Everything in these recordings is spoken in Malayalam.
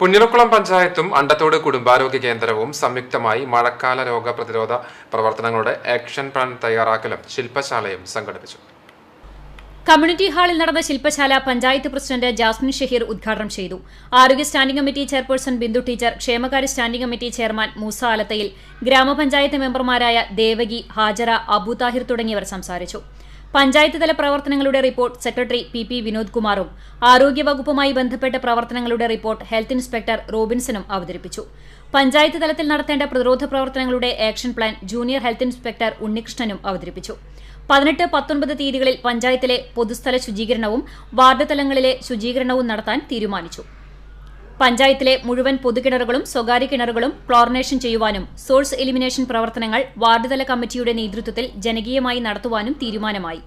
പുന്നിലക്കുളം പഞ്ചായത്തും അണ്ടത്തോട് കുടുംബാരോഗ്യ കേന്ദ്രവും സംയുക്തമായി മഴക്കാല രോഗ പ്രതിരോധ പ്രവർത്തനങ്ങളുടെ ആക്ഷൻ പ്ലാൻ തയ്യാറാക്കലും ശില്പശാലയും സംഘടിപ്പിച്ചു. കമ്മ്യൂണിറ്റി ഹാളിൽ നടന്ന ശില്പശാല പഞ്ചായത്ത് പ്രസിഡന്റ് ജാസ്മിൻ ഷഹീർ ഉദ്ഘാടനം ചെയ്തു. ആരോഗ്യ standing committee chairperson Bindu teacher ക്ഷേമകാര്യ standing committee chairman Moosa Alathayil ഗ്രാമപഞ്ചായത്ത് മെമ്പർമാരായ ദേവകി ഹാജറ അബു താഹിർ തുടങ്ങിയവർ സംസാരിച്ചു. പഞ്ചായത്ത് തല പ്രവർത്തനങ്ങളുടെ report secretary P P Vinod കുമാറും ആരോഗ്യവകുപ്പുമായി ബന്ധപ്പെട്ട പ്രവർത്തനങ്ങളുടെ റിപ്പോർട്ട് ഹെൽത്ത് ഇൻസ്പെക്ടർ റോബിൻസണും അവതരിപ്പിച്ചു. പഞ്ചായത്ത് തലത്തിൽ നടത്തേണ്ട പ്രതിരോധ പ്രവർത്തനങ്ങളുടെ action plan junior health inspector ഉണ്ണികൃഷ്ണനും അവതരിപ്പിച്ചു. പതിനെട്ട് പത്തൊൻപത് തീയതികളിൽ പഞ്ചായത്തിലെ പൊതുസ്ഥല ശുചീകരണവും വാർഡ് തലങ്ങളിലെ ശുചീകരണവും നടത്താൻ തീരുമാനിച്ചു. പഞ്ചായത്തിലെ മുഴുവൻ പൊതുകിണറുകളും സ്വകാര്യ കിണറുകളും ക്ലോറിനേഷൻ ചെയ്യുവാനും സോഴ്സ് എലിമിനേഷൻ പ്രവർത്തനങ്ങൾ വാർഡ് തല കമ്മിറ്റിയുടെ നേതൃത്വത്തിൽ ജനകീയമായി നടത്തുവാനും തീരുമാനമായി.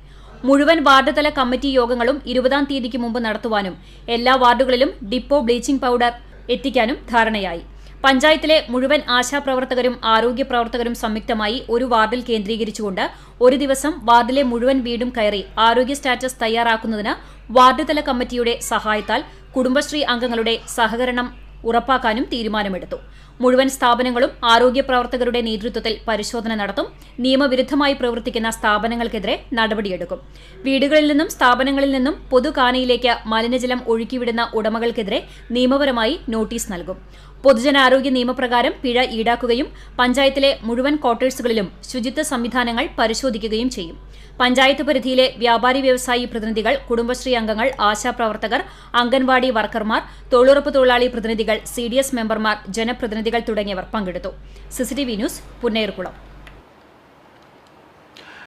മുഴുവൻ വാർഡ് തല കമ്മിറ്റി യോഗങ്ങളും ഇരുപതാം തീയതിക്ക് മുമ്പ് നടത്തുവാനും എല്ലാ വാർഡുകളിലും ഡിപ്പോ ബ്ലീച്ചിംഗ് പൌഡർ എത്തിക്കാനും ധാരണയായി. പഞ്ചായത്തിലെ മുഴുവൻ ആശാപ്രവർത്തകരും ആരോഗ്യ പ്രവർത്തകരും സംയുക്തമായി ഒരു വാർഡിൽ കേന്ദ്രീകരിച്ചുകൊണ്ട് ഒരു ദിവസം വാർഡിലെ മുഴുവൻ വീടും കയറി ആരോഗ്യ സ്റ്റാറ്റസ് തയ്യാറാക്കുന്നതിന് വാർഡ് തല കമ്മിറ്റിയുടെ സഹായത്താൽ കുടുംബശ്രീ അംഗങ്ങളുടെ സഹകരണം ഉറപ്പാക്കാനും തീരുമാനമെടുത്തു. മുഴുവൻ സ്ഥാപനങ്ങളും ആരോഗ്യ പ്രവർത്തകരുടെ നേതൃത്വത്തിൽ പരിശോധന നടത്തും നിയമവിരുദ്ധമായി പ്രവർത്തിക്കുന്ന സ്ഥാപനങ്ങൾക്കെതിരെ നടപടിയെടുക്കും. വീടുകളിൽ നിന്നും സ്ഥാപനങ്ങളിൽ നിന്നും പൊതുകാനയിലേക്ക് മലിനജലം ഒഴുക്കിവിടുന്ന ഉടമകൾക്കെതിരെ നിയമപരമായി നോട്ടീസ് നൽകും. പൊതുജനാരോഗ്യ നിയമപ്രകാരം പിഴ ഈടാക്കുകയും പഞ്ചായത്തിലെ മുഴുവൻ ക്വാർട്ടേഴ്സുകളിലും ശുചിത്വ സംവിധാനങ്ങൾ പരിശോധിക്കുകയും ചെയ്യും. പഞ്ചായത്ത് പരിധിയിലെ വ്യാപാരി വ്യവസായി പ്രതിനിധികൾ കുടുംബശ്രീ അംഗങ്ങൾ ആശാപ്രവർത്തകർ അംഗൻവാടി വർക്കർമാർ തൊഴിലുറപ്പ് തൊഴിലാളി പ്രതിനിധികൾ സി മെമ്പർമാർ ജനപ്രതിനിധികൾ തുടങ്ങിയവർ പങ്കെടുത്തു. CCTV news Punnerkulam.